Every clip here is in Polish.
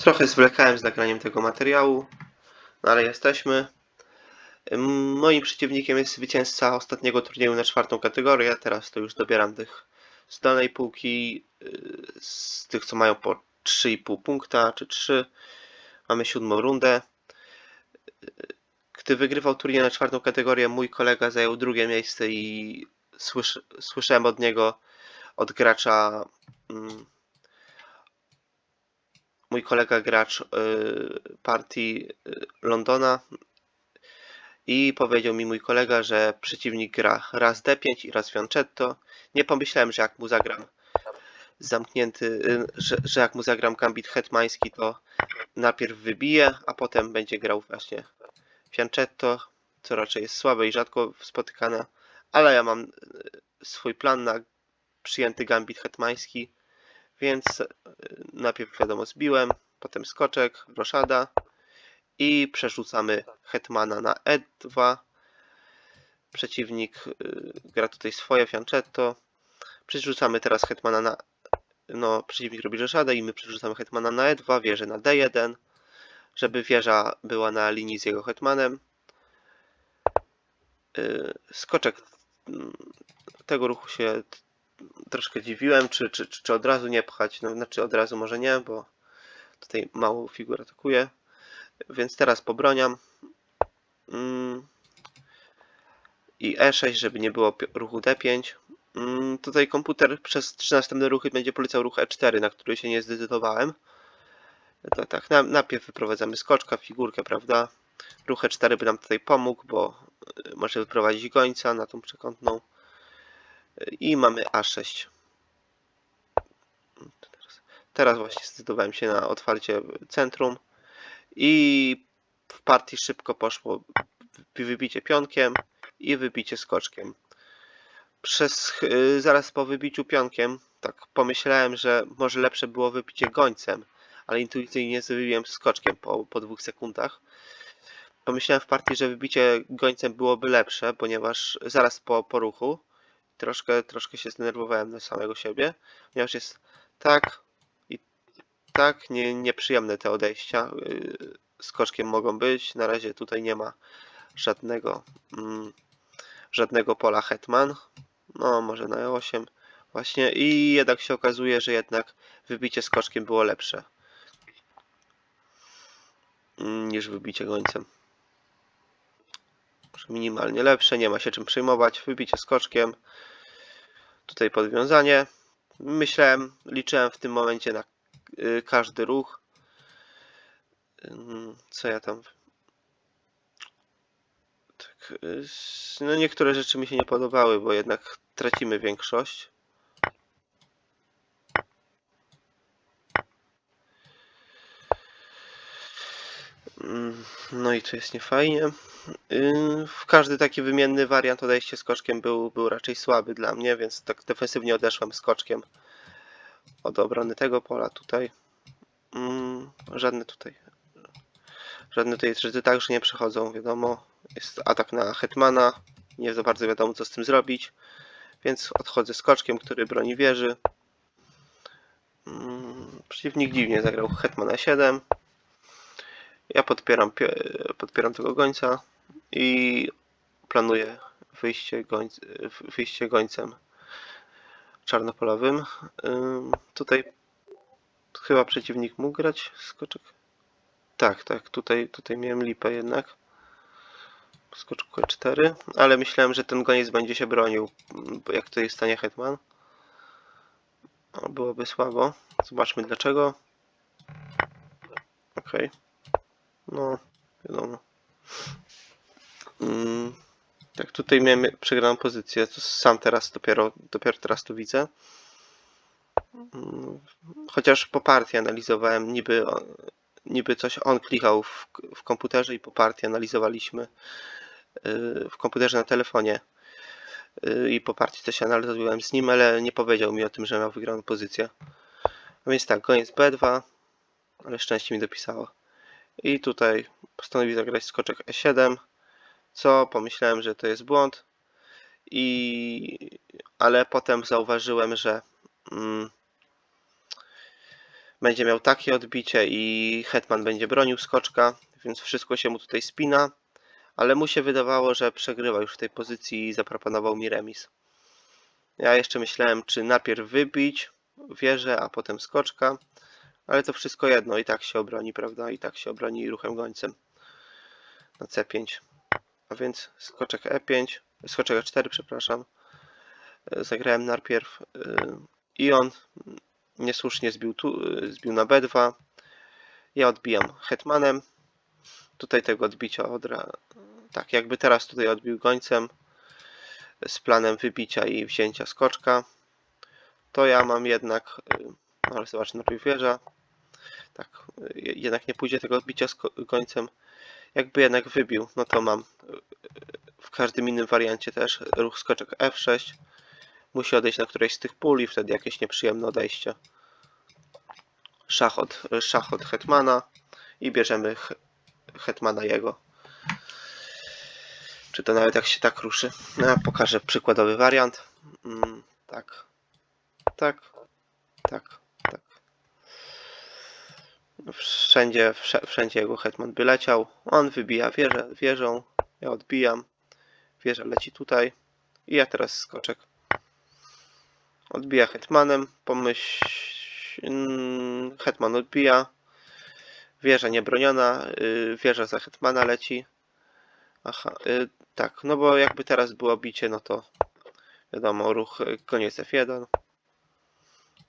Trochę zwlekałem z nagraniem tego materiału, no ale jesteśmy. Moim przeciwnikiem jest zwycięzca ostatniego turnieju na czwartą kategorię. Teraz to już dobieram tych z danej półki, yy, z tych co mają po 3,5 punkta czy 3. Mamy siódmą rundę. Gdy wygrywał turniej na czwartą kategorię, mój kolega zajął drugie miejsce i słysz, słyszałem od niego, od gracza, mm, mój kolega gracz y, partii y, Londona i powiedział mi mój kolega, że przeciwnik gra raz D5 i raz Fianchetto. Nie pomyślałem, że jak mu zagram zamknięty, y, że, że jak mu zagram gambit hetmański, to najpierw wybije, a potem będzie grał właśnie Fianchetto, co raczej jest słabe i rzadko spotykane, ale ja mam swój plan na przyjęty gambit hetmański, więc y, najpierw wiadomo zbiłem, potem skoczek, roszada i przerzucamy hetmana na e2. Przeciwnik y, gra tutaj swoje fianchetto. Przerzucamy teraz hetmana na no, przeciwnik robi roszadę i my przerzucamy hetmana na e2, wieżę na d1, żeby wieża była na linii z jego hetmanem. Y, Skoczek mm, tego ruchu się troszkę dziwiłem, czy, czy, czy, czy od razu nie pchać. No, znaczy od razu może nie, bo tutaj mało figur atakuje. Więc teraz pobroniam. Mm. I E6, żeby nie było ruchu D5. Mm, Tutaj komputer przez trzy następne ruchy będzie polecał ruch E4, na który się nie zdecydowałem. To tak, na, najpierw wyprowadzamy skoczka, figurkę, prawda? Ruch E4 by nam tutaj pomógł, bo y, może wyprowadzić gońca na tą przekątną. I mamy A6. Teraz, właśnie zdecydowałem się na otwarcie centrum. I w partii szybko poszło wy- wybicie pionkiem i wybicie skoczkiem. Przez, zaraz po wybiciu pionkiem, tak pomyślałem, że może lepsze było wybicie gońcem, ale intuicyjnie wybiłem skoczkiem po, po dwóch sekundach. Pomyślałem w partii, że wybicie gońcem byłoby lepsze, ponieważ zaraz po, po ruchu troszkę, troszkę się zdenerwowałem na samego siebie, ponieważ jest tak i tak nie, nieprzyjemne te odejścia. y, Skoczkiem mogą być. Na razie tutaj nie ma żadnego, mm, żadnego pola hetman. No, może na E8 właśnie. I jednak się okazuje, że jednak wybicie skoczkiem było lepsze mm, niż wybicie gońcem. Minimalnie lepsze, nie ma się czym przejmować. Wybicie skoczkiem. Tutaj podwiązanie. Myślałem, liczyłem w tym momencie na y, każdy ruch. Ym, Co ja tam. Tak, y, no niektóre rzeczy mi się nie podobały, bo jednak tracimy większość. Ym, No i to jest niefajnie. Ym, W każdy taki wymienny wariant odejście skoczkiem był, był raczej słaby dla mnie, więc tak defensywnie odeszłem skoczkiem od obrony tego pola tutaj. Ym, Żadne tutaj Żadne tutaj rzeczy także nie przechodzą, wiadomo. Jest atak na Hetmana. Nie za bardzo wiadomo, co z tym zrobić. Więc odchodzę skoczkiem, który broni wieży. Mm, Przeciwnik dziwnie zagrał Hetmana 7. Ja podpieram, podpieram tego gońca i planuję wyjście, gońc, wyjście gońcem czarnopolowym. Ym, Tutaj chyba przeciwnik mógł grać skoczek. Tak, tak, tutaj, tutaj miałem lipę jednak. Skoczku E4, ale myślałem, że ten goniec będzie się bronił, jak tutaj stanie hetman. Byłoby słabo. Zobaczmy dlaczego. Okej. No, wiadomo. Mm, tak, tutaj miałem przegraną pozycję, to sam teraz dopiero, dopiero teraz to widzę. Mm, Chociaż po partii analizowałem, niby niby coś on klikał w, w komputerze i po partii analizowaliśmy yy, w komputerze na telefonie Yy, i po partii też analizowałem z nim, ale nie powiedział mi o tym, że miał wygraną pozycję. A więc tak, koniec B2, ale szczęście mi dopisało. I tutaj postanowił zagrać skoczek E7, co pomyślałem, że to jest błąd. I ale potem zauważyłem, że mm, będzie miał takie odbicie i hetman będzie bronił skoczka, więc wszystko się mu tutaj spina, ale mu się wydawało, że przegrywa już w tej pozycji i zaproponował mi remis. Ja jeszcze myślałem, czy najpierw wybić wieżę, a potem skoczka, ale to wszystko jedno, i tak się obroni, prawda? I tak się obroni ruchem gońcem na C5. A więc skoczek E5, skoczek E4, przepraszam. E, Zagrałem najpierw y, i on niesłusznie zbił, tu, y, zbił na B2. Ja odbijam hetmanem. Tutaj tego odbicia odra... Tak, jakby teraz tutaj odbił gońcem z planem wybicia i wzięcia skoczka. To ja mam jednak, ale zobacz, najpierw wieża. Tak, jednak nie pójdzie tego odbicia z gońcem. Jakby jednak wybił, no to mam w każdym innym wariancie też ruch skoczek F6. Musi odejść na którejś z tych pól i wtedy jakieś nieprzyjemne odejście. Szach od, szach od hetmana i bierzemy hetmana jego. Czy to nawet jak się tak ruszy? No, ja pokażę przykładowy wariant. Mm, tak, tak, tak. Wszędzie, wszędzie jego hetman by leciał. On wybija wieżę, wieżą, ja odbijam. Wieża leci tutaj. I ja teraz skoczek. Odbija hetmanem. Pomyśl. mm, Hetman odbija. Wieża niebroniona. y, Wieża za hetmana leci. Aha, y, tak, no bo jakby teraz było bicie, no to wiadomo, ruch y, koniec F1.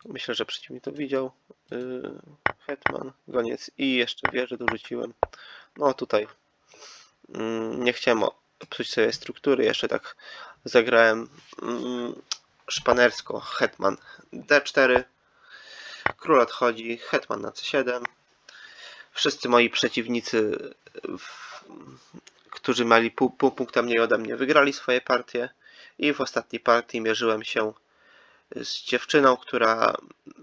Myślę, że przeciwnik to widział. Hetman, goniec i jeszcze wieżę dorzuciłem. No tutaj mm, nie chciałem psuć sobie struktury, jeszcze tak zagrałem mm, szpanersko. Hetman D4, król odchodzi, hetman na C7. Wszyscy moi przeciwnicy, którzy mieli pół, pół punkta mniej ode mnie, wygrali swoje partie. I w ostatniej partii mierzyłem się z dziewczyną, która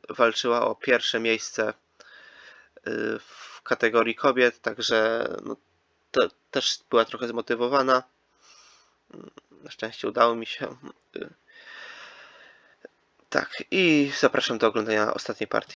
walczyła o pierwsze miejsce w kategorii kobiet, także no, to też była trochę zmotywowana. Na szczęście udało mi się. Y, Tak, i zapraszam do oglądania ostatniej partii.